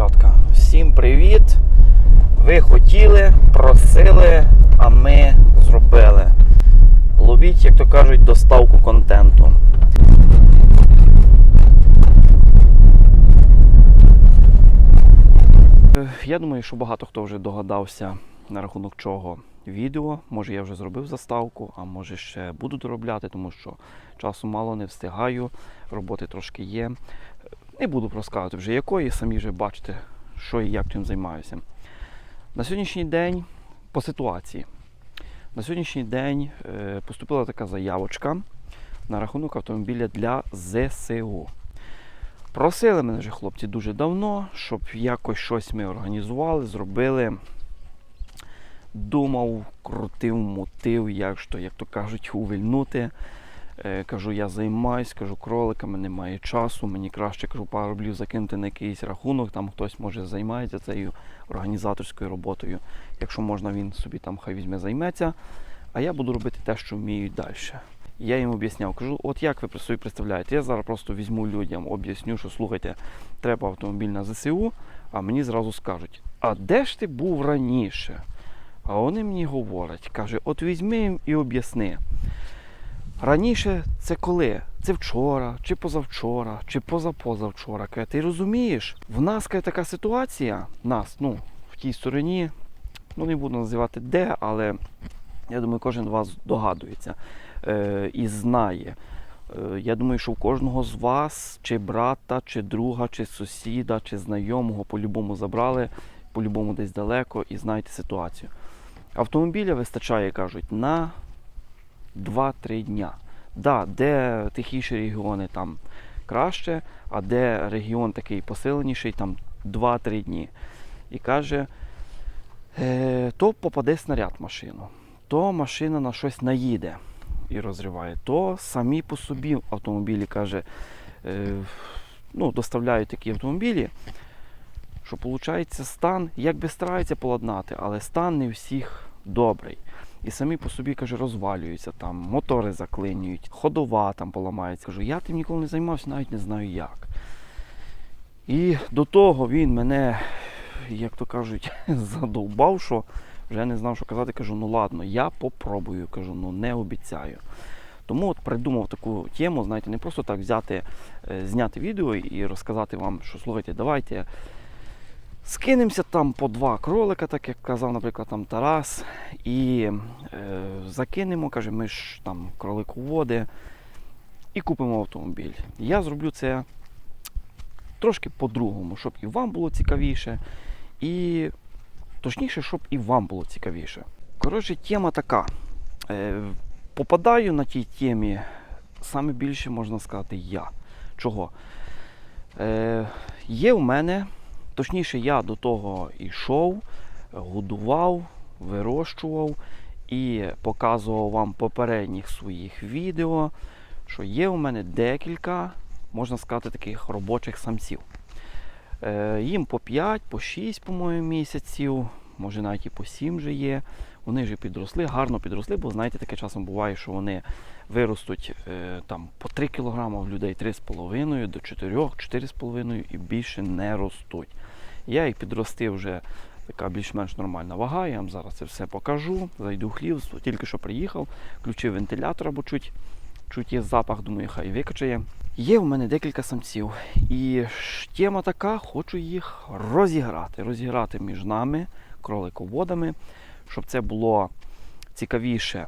дівчатка. Всім привіт! Ви хотіли, просили, а ми зробили. Ловіть, як то кажуть, доставку контенту. Е, Я думаю, що багато хто вже догадався на рахунок чого відео. Може я вже зробив заставку, а може ще буду доробляти, тому що часу мало не встигаю, роботи трошки є. Не буду розказувати вже якої, самі вже бачите, що і як чим займаюся. На сьогоднішній день по ситуації. На сьогоднішній день е, поступила така заявочка на рахунок автомобіля для ЗСУ. Просили мене вже хлопці дуже давно, щоб якось щось ми організували, зробили. Думав, крутив, мотив, як то, як то кажуть, увільнути. Е, кажу, я займаюсь, кажу, кроликами немає часу. Мені краще кажу, пару рублів закинути на якийсь рахунок, там хтось може займається цією організаторською роботою. Якщо можна, він собі там хай візьме займеться, а я буду робити те, що вмію далі. Я їм об'ясняв, кажу, от як ви собі представляєте, я зараз просто візьму людям, об'ясню, що слухайте, треба автомобіль на ЗСУ, а мені зразу скажуть, а де ж ти був раніше? А вони мені говорять, каже, от візьми їм і об'ясни. Раніше це коли? Це вчора, чи позавчора, чи позапозавчора. Ти розумієш, в нас така ситуація, нас, ну, в тій стороні, ну не буду називати де, але я думаю, кожен вас догадується е, і знає. Е, я думаю, що у кожного з вас, чи брата, чи друга, чи сусіда, чи знайомого по-любому забрали, по-любому десь далеко і знаєте ситуацію. Автомобіля вистачає, кажуть, на 2-3 дня. Да, де тихіші регіони там краще, а де регіон такий посиленіший, там 2-3 дні. І каже, е, то попаде снаряд машину, то машина на щось наїде і розриває, то самі по собі автомобілі каже, е, ну, доставляють такі автомобілі, що виходить стан, як би стараються поладнати, але стан не всіх добрий. І самі по собі каже, розвалюються там, мотори заклинюють, ходова там поламається. Кажу, я тим ніколи не займався, навіть не знаю як. І до того він мене, як то кажуть, задовбав, що вже не знав, що казати. Кажу, ну ладно, я попробую, кажу, ну не обіцяю. Тому от придумав таку тему, знаєте, не просто так взяти, е, зняти відео і розказати вам, що слухайте, давайте скинемося там по два кролика, так як казав, наприклад, там Тарас, і е, закинемо, каже, ми ж там кролиководи, і купимо автомобіль. Я зроблю це трошки по-другому, щоб і вам було цікавіше, і точніше, щоб і вам було цікавіше. Коротше, тема така. Е, попадаю на тій темі саме більше можна сказати я. Чого? Е, є в мене, точніше, я до того йшов, годував, вирощував і показував вам попередніх своїх відео, що є у мене декілька, можна сказати, таких робочих самців. Е, їм по 5, по 6, по-моєму, місяців, може навіть і по 7 вже є. Вони вже підросли, гарно підросли, бо знаєте, таке часом буває, що вони виростуть е, там по 3 кг в людей 3,5 до 4, 4,5 і більше не ростуть. Я їх підростив вже така більш-менш нормальна вага. Я вам зараз це все покажу. Зайду в хлів, тільки що приїхав, включив вентилятор, бо чуть, чуть є запах, думаю, хай викачає. Є в мене декілька самців. І тема така, хочу їх розіграти. Розіграти між нами, кролиководами, щоб це було цікавіше.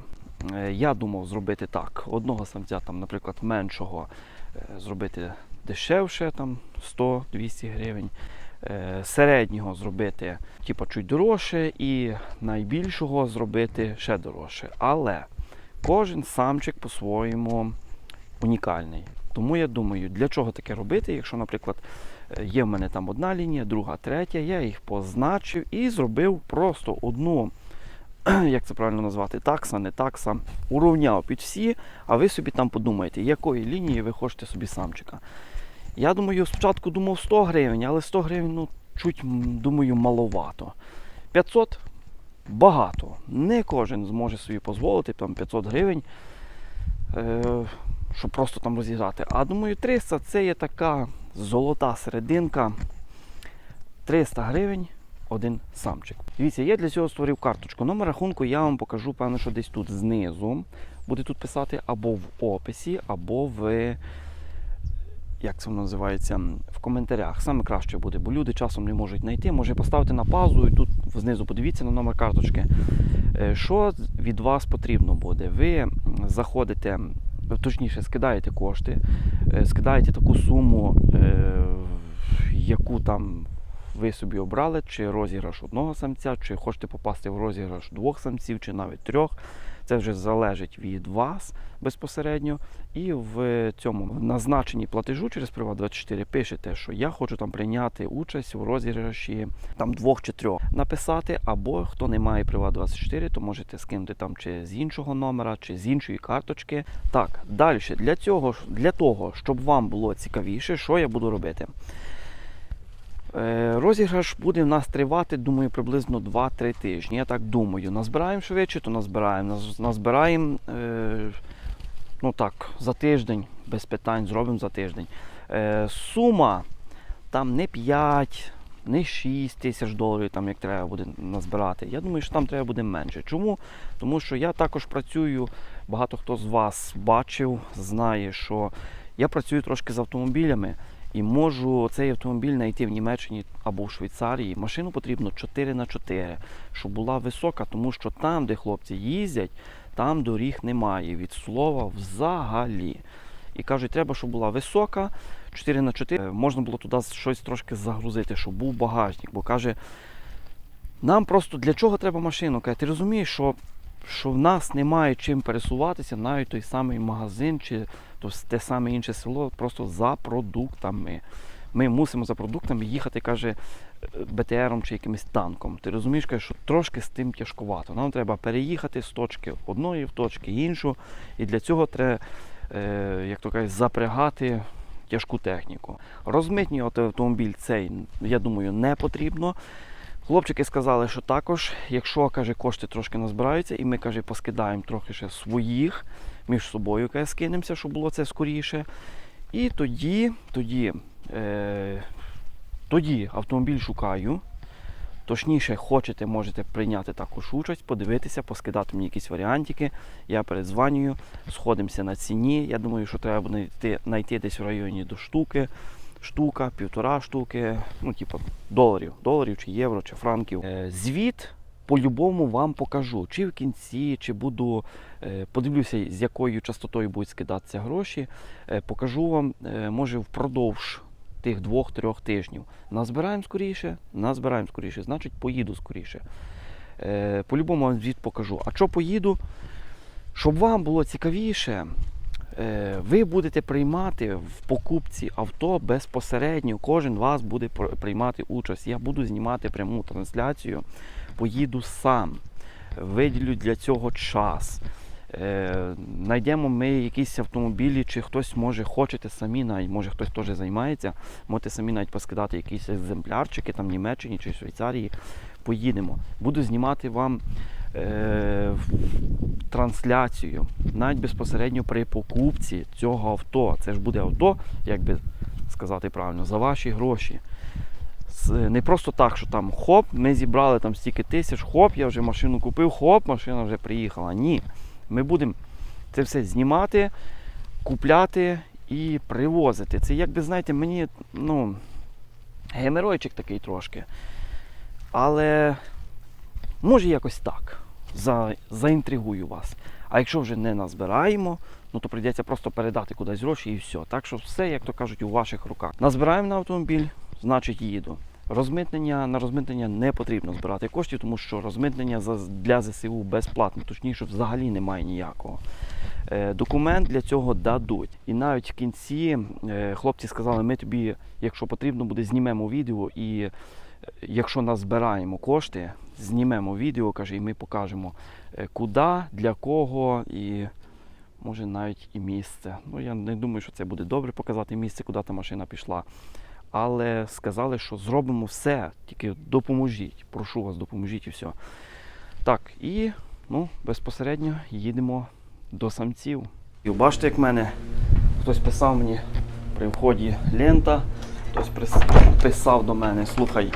Е, Я думав зробити так. Одного самця, там, наприклад, меншого е, зробити дешевше, там 100-200 гривень. Е, Середнього зробити типу, чуть дорожче, і найбільшого зробити ще дорожче. Але кожен самчик по-своєму унікальний. Тому я думаю, для чого таке робити, якщо, наприклад, е, є в мене там одна лінія, друга, третя, я їх позначив і зробив просто одну, як це правильно назвати, такса, не такса, урівняв під всі, а ви собі там подумаєте, якої лінії ви хочете собі самчика. Я думаю, спочатку думав 100 гривень, але 100 гривень, ну, чуть, думаю, маловато. 500 багато. Не кожен зможе собі дозволити там 500 гривень. Е, щоб просто там розіграти. А думаю, 300 це є така золота серединка. 300 гривень один самчик. Дивіться, я для цього створив карточку. Номер рахунку я вам покажу, певно, що десь тут знизу. Буде тут писати або в описі, або в. Як це воно називається? В коментарях. Саме краще буде, бо люди часом не можуть знайти. Може поставити на паузу і тут знизу подивіться на номер карточки. Е, Що від вас потрібно буде? Ви заходите, точніше, скидаєте кошти, е, скидаєте таку суму, е, яку там ви собі обрали, чи розіграш одного самця, чи хочете попасти в розіграш двох самців, чи навіть трьох. Це вже залежить від вас безпосередньо. І в цьому назначенні платежу через Приват24 пишете, що я хочу там прийняти участь у розіграші там двох чи трьох. Написати, або хто не має Приват24, то можете скинути там чи з іншого номера, чи з іншої карточки. Так, далі для цього для того, щоб вам було цікавіше, що я буду робити. Е, Розіграш буде в нас тривати, думаю, приблизно 2-3 тижні. Я так думаю. Назбираємо швидше, то назбираємо. Назбираємо е, ну так, за тиждень, без питань, зробимо за тиждень. Е, сума там не 5, не 6 тисяч доларів, там, як треба буде назбирати. Я думаю, що там треба буде менше. Чому? Тому що я також працюю, багато хто з вас бачив, знає, що я працюю трошки з автомобілями. І можу цей автомобіль знайти в Німеччині або в Швейцарії. Машину потрібно 4 на 4 щоб була висока, тому що там, де хлопці їздять, там доріг немає від слова взагалі. І кажуть, треба, щоб була висока, 4 на 4 можна було туди щось трошки загрузити, щоб був багажник. Бо каже, нам просто для чого треба машину? Каже, ти розумієш, що, що в нас немає чим пересуватися, навіть той самий магазин чи то те саме інше село просто за продуктами. Ми мусимо за продуктами їхати, каже, е, БТРом чи якимось танком. Ти розумієш, каже, що трошки з тим тяжкувато. Нам треба переїхати з точки одної в точки іншу. І для цього треба, е, як то кажуть, запрягати тяжку техніку. Розмитнювати автомобіль цей, я думаю, не потрібно. Хлопчики сказали, що також, якщо каже, кошти трошки назбираються, і ми каже, поскидаємо трохи ще своїх між собою, скинемося, щоб було це скоріше. І тоді, тоді, е, тоді автомобіль шукаю. Точніше, хочете, можете прийняти також участь, подивитися, поскидати мені якісь варіантики. Я передзвонюю, сходимося на ціні. Я думаю, що треба знайти, знайти десь в районі до штуки. Штука, півтора штуки, ну, типу, доларів, доларів чи євро, чи франків. Е, звіт по-любому вам покажу. Чи в кінці, чи буду е, подивлюся, з якою частотою будуть скидатися гроші. Е, покажу вам, е, може, впродовж тих двох-трьох тижнів. Назбираємо скоріше, назбираємо скоріше, значить поїду скоріше. По-любому вам звіт покажу. А що поїду? Щоб вам було цікавіше, ви будете приймати в покупці авто безпосередньо. Кожен вас буде приймати участь. Я буду знімати пряму трансляцію, поїду сам, виділю для цього час. Е, Найдемо ми якісь автомобілі, чи хтось може хочете самі, навіть може хтось теж займається, можете самі навіть поскидати якісь екземплярчики там в Німеччині чи Швейцарії. Поїдемо. Буду знімати вам е, трансляцію, навіть безпосередньо при покупці цього авто. Це ж буде авто, як би сказати правильно, за ваші гроші. З- Не просто так, що там хоп, ми зібрали там стільки тисяч, хоп, я вже машину купив, хоп, машина вже приїхала. Ні. Ми будемо це все знімати, купляти і привозити. Це якби, знаєте, мені, ну, гемеройчик такий трошки. Але може якось так. За, заінтригую вас. А якщо вже не назбираємо, ну то прийдеться просто передати кудись гроші і все. Так що все, як то кажуть, у ваших руках. Назбираємо на автомобіль, значить їду. Розмитнення на розмитнення не потрібно збирати коштів, тому що розмитнення для ЗСУ безплатне, точніше, взагалі немає ніякого. Е, Документ для цього дадуть. І навіть в кінці е, хлопці сказали, ми тобі, якщо потрібно буде, знімемо відео і е, якщо назбираємо кошти, знімемо відео, каже, і ми покажемо, куди, для кого і може навіть і місце. Ну я не думаю, що це буде добре показати місце, куди та машина пішла. Але сказали, що зробимо все, тільки допоможіть. Прошу вас, допоможіть і все. Так, і ну, безпосередньо їдемо до самців. І бачите, як в мене хтось писав мені при вході лента, хтось писав до мене, слухай,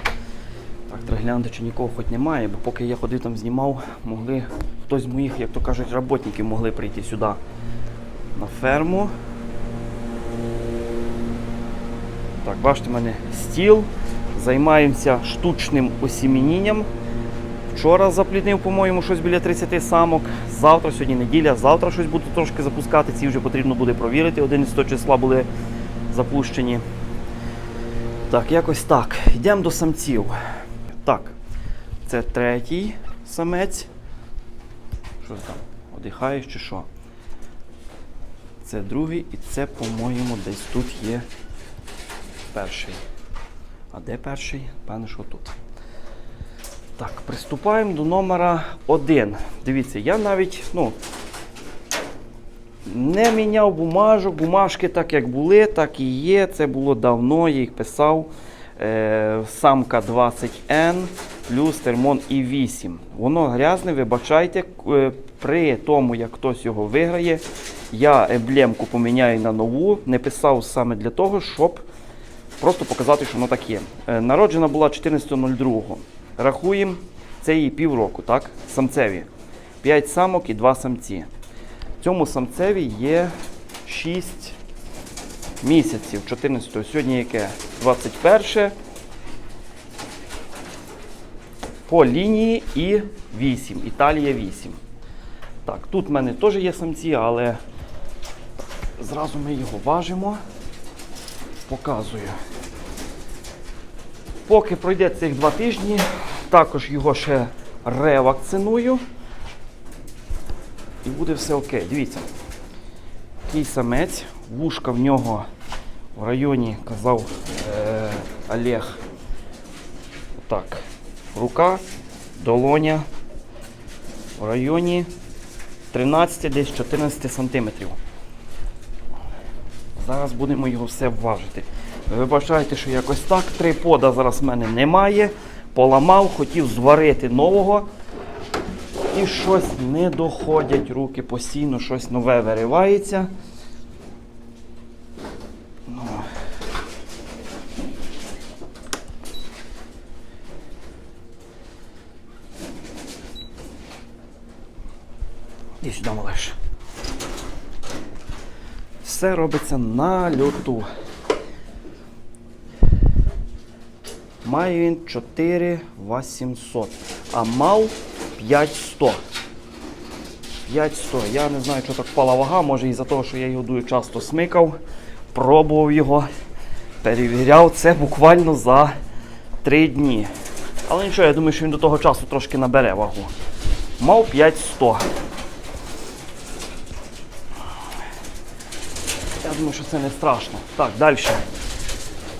Треба глянути, чи нікого хоч немає, бо поки я ходив там знімав, могли хтось з моїх, як то кажуть, роботників могли прийти сюди на ферму. Так, бачите, в мене стіл. Займаємося штучним осімінінням. Вчора запліднив, по-моєму, щось біля 30 самок. Завтра, сьогодні неділя, завтра щось буду трошки запускати. Ці вже потрібно буде провірити. 11 числа були запущені. Так, якось так. Йдемо до самців. Так, це третій самець. Що там? Одихаєш чи що? Це другий і це, по-моєму, десь тут є перший. А де перший? Певне, що тут. Так, приступаємо до номера 1. Дивіться, я навіть ну, не міняв бумажок. Бумажки так як були, так і є. Це було давно, я їх писав. Е, самка 20N плюс термон І8. Воно грязне, вибачайте. Е, При тому, як хтось його виграє, я емблемку поміняю на нову. Не писав саме для того, щоб просто показати, що воно так є. Е, Народжена була 14.02. Рахуємо, це їй півроку, так? Самцеві. 5 самок і 2 самці. Цьому самцеві є 6 місяців 14-го. Сьогодні яке? 21. По лінії і 8. Італія 8. Так, тут в мене теж є самці, але зразу ми його важимо. Показую. Поки пройде цих два тижні, також його ще ревакциную. І буде все окей. Дивіться. Такий самець, вушка в нього в районі, казав е, Олег. Так, рука, долоня в районі 13 десь 14 сантиметрів. Зараз будемо його все вважити. Ви бачаєте, що якось так. Три пода зараз в мене немає. Поламав, хотів зварити нового. І щось не доходять руки постійно, щось нове виривається. Ну. Іди сюди, малеш. Все робиться на льоту. Має він 4800, а мав 5100. 5100. Я не знаю, що так впала вага, може із-за того, що я його дуже часто смикав, пробував його, перевіряв це буквально за 3 дні. Але нічого, я думаю, що він до того часу трошки набере вагу. Мав 5100. Думаю, що це не страшно. Так, далі.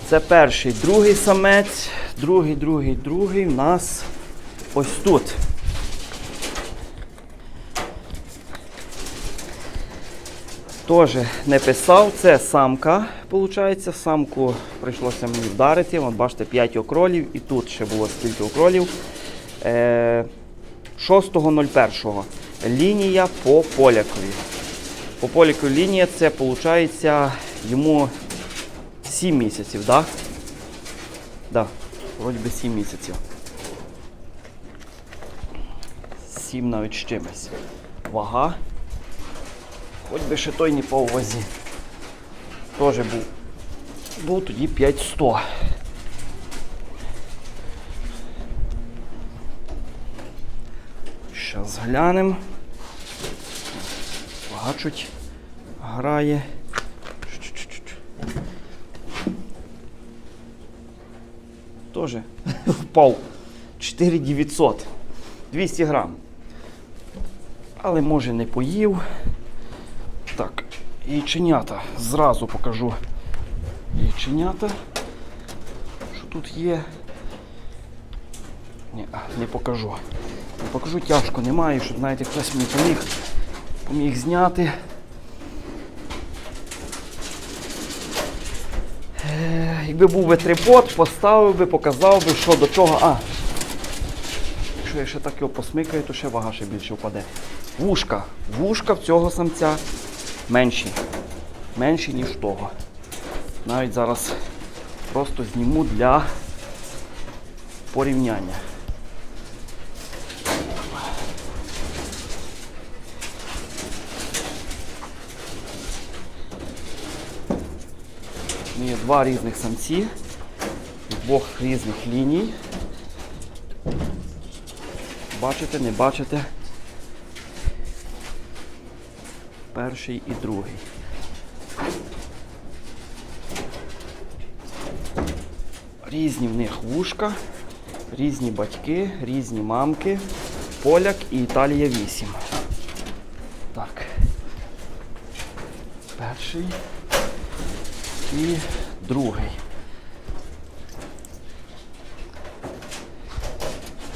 Це перший, другий самець, другий, другий, другий в нас ось тут. Теж не писав, це самка, виходить. Самку прийшлося мені вдарити. Вон, бачите, 5 окролів і тут ще було скільки окролів. Е, 6.01. Лінія по полякові. По полякові лінія це виходить йому 7 місяців, так? Да? Да, вроді би 7 місяців. 7 навіть з чимось. Вага. Хоч би ще той не по увазі. Теж був. Був тоді 5100. Зараз глянемо. Бачуть, грає. Тоже впав 4900. 200 грам. Але може не поїв. Так, яйченята. Зразу покажу яйченята. Що тут є? Ні, не покажу. Не покажу тяжко, немає, щоб знаєте, хтось мені поміг, поміг зняти. Е, Якби був би трипод, поставив би, показав би, що до чого. А, якщо я ще так його посмикаю, то ще вага ще більше впаде. Вушка. Вушка в цього самця менші. Менші, ніж того. Навіть зараз просто зніму для порівняння. Є два різних самці, двох різних ліній. Бачите, не бачите? Перший і другий. Різні в них вушка, різні батьки, різні мамки. Поляк і Італія 8. Так. Перший і другий.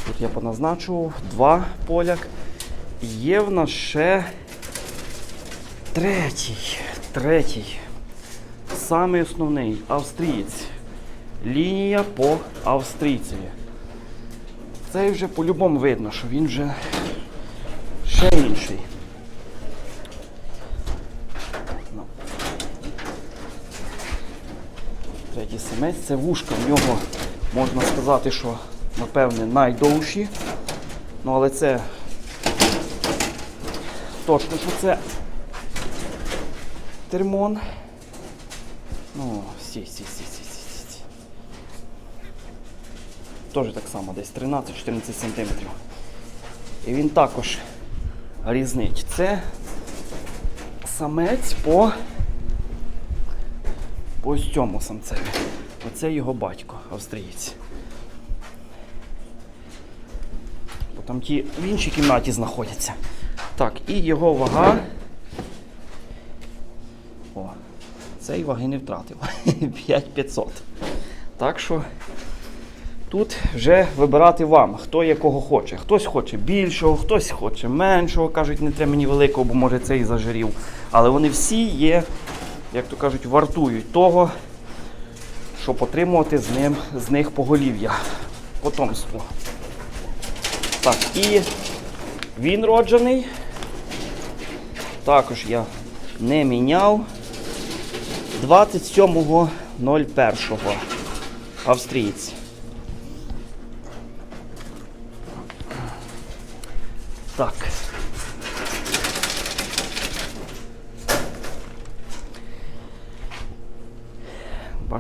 Тут я поназначував два поляк. І Є в нас ще третій. Третій. Самий основний австрієць. Лінія по австрійцеві. Цей вже по-любому видно, що він вже ще інший. Ну. Третій самець це вушка. В нього можна сказати, що напевне найдовші. Ну але це точно, що це термон. Ну, сі, сі, сі, сі, сі, сі. Теж так само, десь 13-14 сантиметрів. І він також різнить. Це самець по по ось цьому самцеві. Оце його батько, австрієць. Там ті в іншій кімнаті знаходяться. Так, і його вага. О, цей ваги не втратив. 5500. Так що тут вже вибирати вам, хто якого хоче. Хтось хоче більшого, хтось хоче меншого. Кажуть, не треба мені великого, бо може цей зажирів. Але вони всі є, як то кажуть, вартують того, щоб отримувати з, ним, з них поголів'я, потомство. Так, і він роджений. Також я не міняв. 27.01. Австрієць. Так.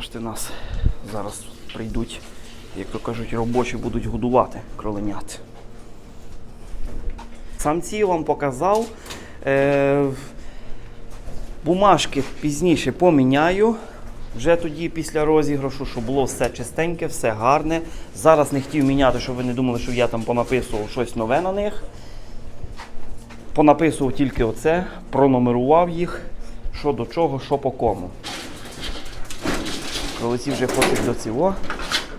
Бачите, нас зараз прийдуть, як то кажуть, робочі будуть годувати кроленят. Самці я вам показав. Е, бумажки пізніше поміняю. Вже тоді після розіграшу, щоб було все чистеньке, все гарне. Зараз не хотів міняти, щоб ви не думали, що я там понаписував щось нове на них. Понаписував тільки оце, пронумерував їх, що до чого, що по кому. Кролиці вже хочуть до цього,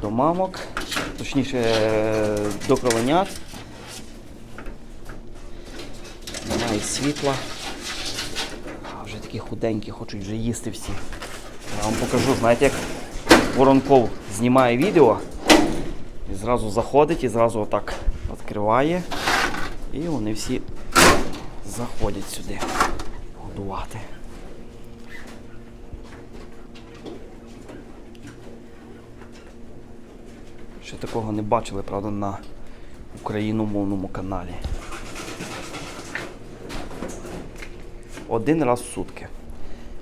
до мамок, точніше е, до кроленят. Немає світла. Вже такі худенькі, хочуть вже їсти всі. Я вам покажу, знаєте, як Воронков знімає відео і зразу заходить і зразу отак відкриває. І вони всі заходять сюди годувати. Ще такого не бачили, правда, на україномовному каналі. Один раз в сутки.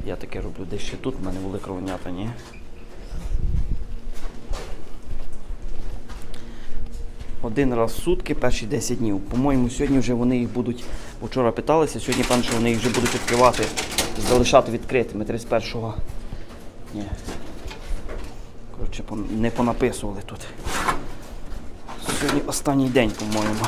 Я таке роблю десь ще тут, в мене були кровенята, ні. Один раз в сутки, перші 10 днів. По-моєму, сьогодні вже вони їх будуть, вчора питалися, сьогодні певно, що вони їх вже будуть відкривати, залишати відкритими 31-го. Ні. Коротше, не понаписували тут. Сьогодні останній день, по-моєму.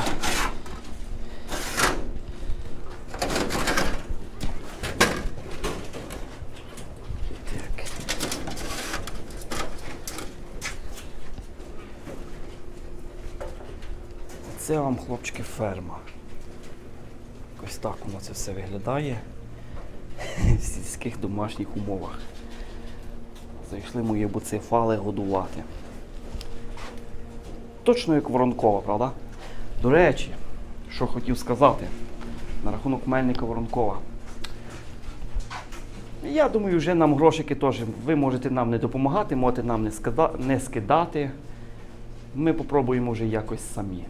Це вам, хлопчики, ферма. Ось так воно це все виглядає в сільських домашніх умовах. Зайшли мої буцефали годувати. Точно як Воронкова, правда? До речі, що хотів сказати на рахунок Мельника Воронкова. Я думаю, вже нам грошики теж. Ви можете нам не допомагати, можете нам не, скида- не скидати. ми попробуємо вже якось самі.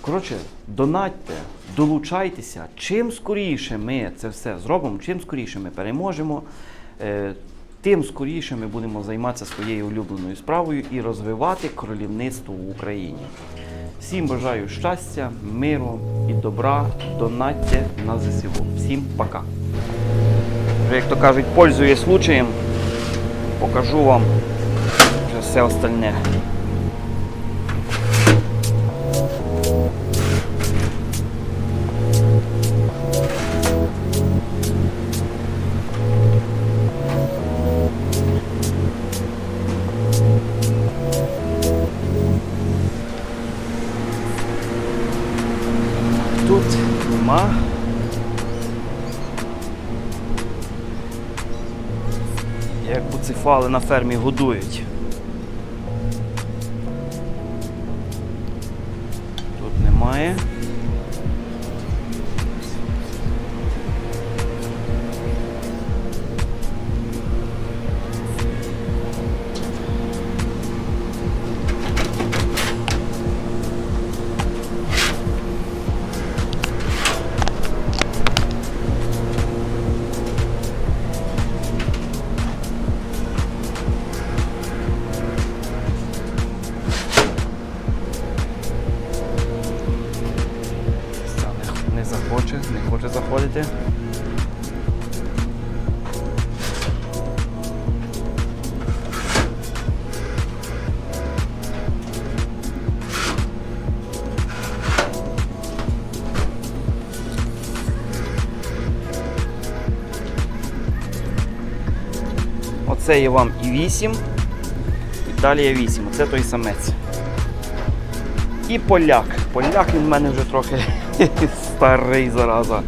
Коротше, донатьте, долучайтеся. Чим скоріше ми це все зробимо, чим скоріше ми переможемо, е, тим скоріше ми будемо займатися своєю улюбленою справою і розвивати королівництво в Україні. Всім бажаю щастя, миру і добра. Донатьте на ЗСУ. Всім пока. Вже, як то кажуть, пользуюсь случаєм, покажу вам вже все остальне. Як на фермі годують. Оце є вам і 8, Італія 8. Оце той самець. І поляк. Поляк він в мене вже трохи старий зараза.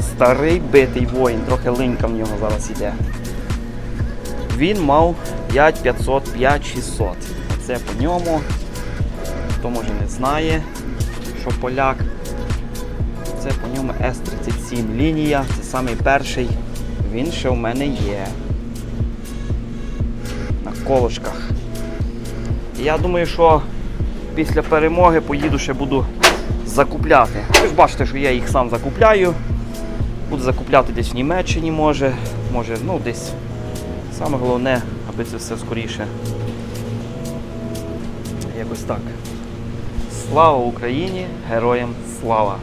Старий битий воїн, трохи линька в нього зараз іде. Він мав 5500, 5600. Це по ньому. Хто може не знає, що поляк. Це по ньому С-37 лінія. Це самий перший. Він ще в мене є. На я думаю, що після перемоги поїду ще буду закупляти. Ви ж бачите, що я їх сам закупляю. Буду закупляти десь в Німеччині, може, може, ну десь. Саме головне, аби це все скоріше. Якось так. Слава Україні! Героям слава!